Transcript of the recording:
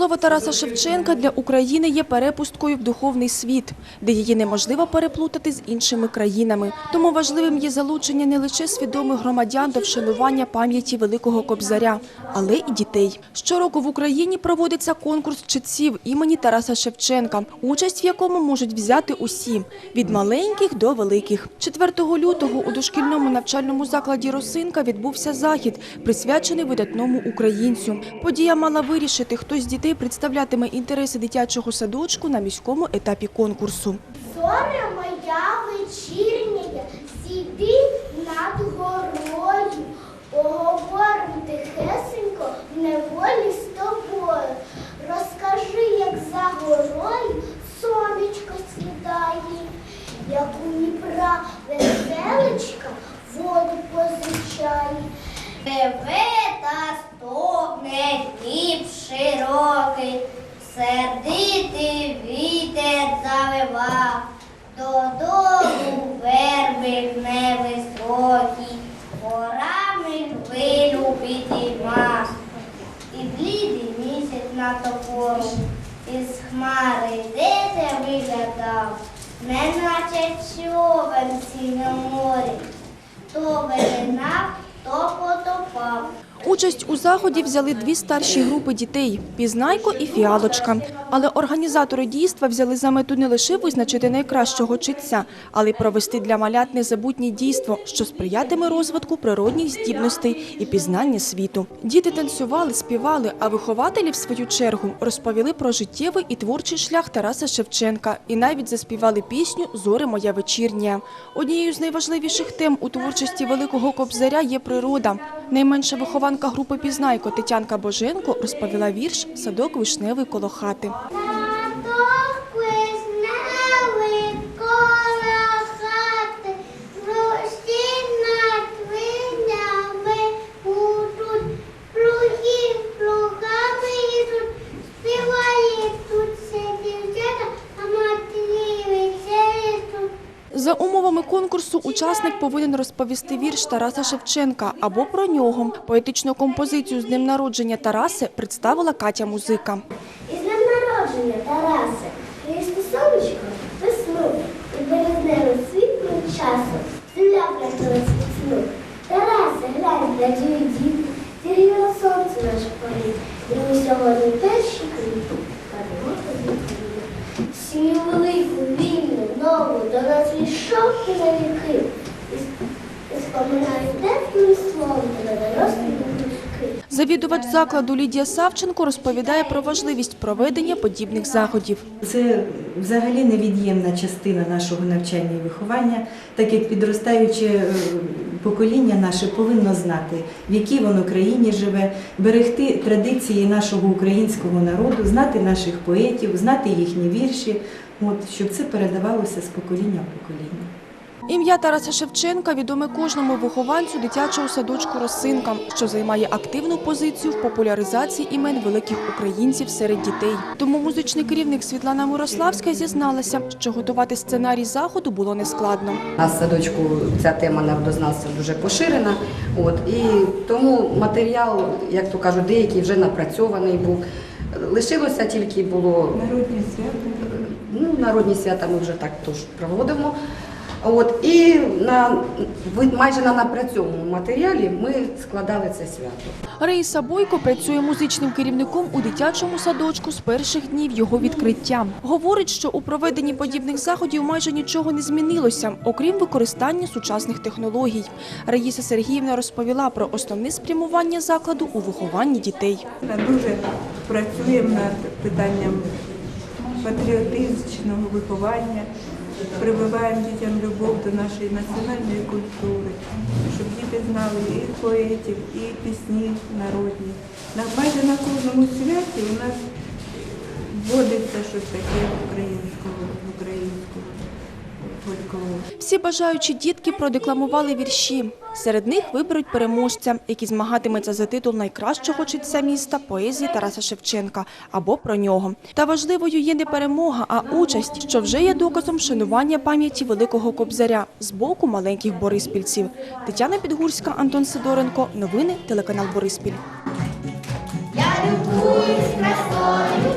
Слово Тараса Шевченка для України є перепусткою в духовний світ, де її неможливо переплутати з іншими країнами. Тому важливим є залучення не лише свідомих громадян до вшанування пам'яті великого кобзаря, але і дітей. Щороку в Україні проводиться конкурс читців імені Тараса Шевченка, участь в якому можуть взяти усі – від маленьких до великих. 4 лютого у дошкільному навчальному закладі «Росинка» відбувся захід, присвячений видатному українцю. Подія мала вирішити, хто з дітей представлятиме інтереси дитячого садочку на міському етапі конкурсу. Зоря моя вечірня, сіди над горою, поговорим тихесенько в неволі з тобою. Розкажи, як за горою сонечко сідає, як у Дніпра веселечка воду позичає. Реве та невисокі, горами хвилю підійма, і блідий місяць на топору, із хмари йдете виглядав, неначе човен сіне морі, то виринав, то потопав. Участь у заході взяли дві старші групи дітей – «Пізнайко» і «Фіалочка». Але організатори дійства взяли за мету не лише визначити найкращого читця, але й провести для малят незабутнє дійство, що сприятиме розвитку природних здібностей і пізнання світу. Діти танцювали, співали, а вихователі, в свою чергу, розповіли про життєвий і творчий шлях Тараса Шевченка і навіть заспівали пісню «Зоре моя вечірня». Однією з найважливіших тем у творчості великого кобзаря є природа. Найменша вихованка групи «Пізнайко» Тетянка Боженко розповіла вірш «Садок вишневий коло хати». За умовами конкурсу учасник повинен розповісти вірш Тараса Шевченка або про нього. Поетичну композицію з днем народження Тараси представила Катя Музика. Із днем народження, Тарасе, Христу сонечко, весну, і березневу світлу часу, земля пряталась від сну. Тарасе, глянь, радіють діти, зірвіло сонце наше поріг, і ми сьогодні перші нас і на віки, і, і теплим словом, до дорослих душки. Завідувач закладу Лідія Савченко розповідає про важливість проведення подібних заходів. Це взагалі невід'ємна частина нашого навчання і виховання, так як підростаюче е, покоління наше повинно знати, в якій воно країні живе, берегти традиції нашого українського народу, знати наших поетів, знати їхні вірші, от, щоб це передавалося з покоління в покоління. Ім'я Тараса Шевченка відоме кожному вихованцю дитячого садочку «Росинка», що займає активну позицію в популяризації імен великих українців серед дітей. Тому музичний керівник Світлана Мирославська зізналася, що готувати сценарій заходу було нескладно. У нас в садочку ця тема народознавства дуже поширена. От, і тому матеріал, як то кажуть, деякий вже напрацьований був. Лишилося тільки було Народні свята. Ну, народні свята ми вже так теж проводимо. От, і на, майже на напрацьованому матеріалі ми складали це свято. Раїса Бойко працює музичним керівником у дитячому садочку з перших днів його відкриття. Говорить, що у проведенні подібних заходів майже нічого не змінилося, окрім використання сучасних технологій. Раїса Сергіївна розповіла про основне спрямування закладу у вихованні дітей. Ми дуже працюємо над питанням патріотичного виховання, прививаємо дітям любов до нашої національної культури, щоб діти знали і поетів, і пісні народні. На майже на кожному святі у нас вводиться щось таке українського, українського. Всі бажаючі дітки продекламували вірші. Серед них виберуть переможця, який змагатиметься за титул найкращого читця міста поезії Тараса Шевченка або про нього. Та важливою є не перемога, а участь, що вже є доказом шанування пам'яті великого кобзаря з боку маленьких бориспільців. Тетяна Підгурська, Антон Сидоренко. Новини телеканал Бориспіль. Я Любуюсь красою,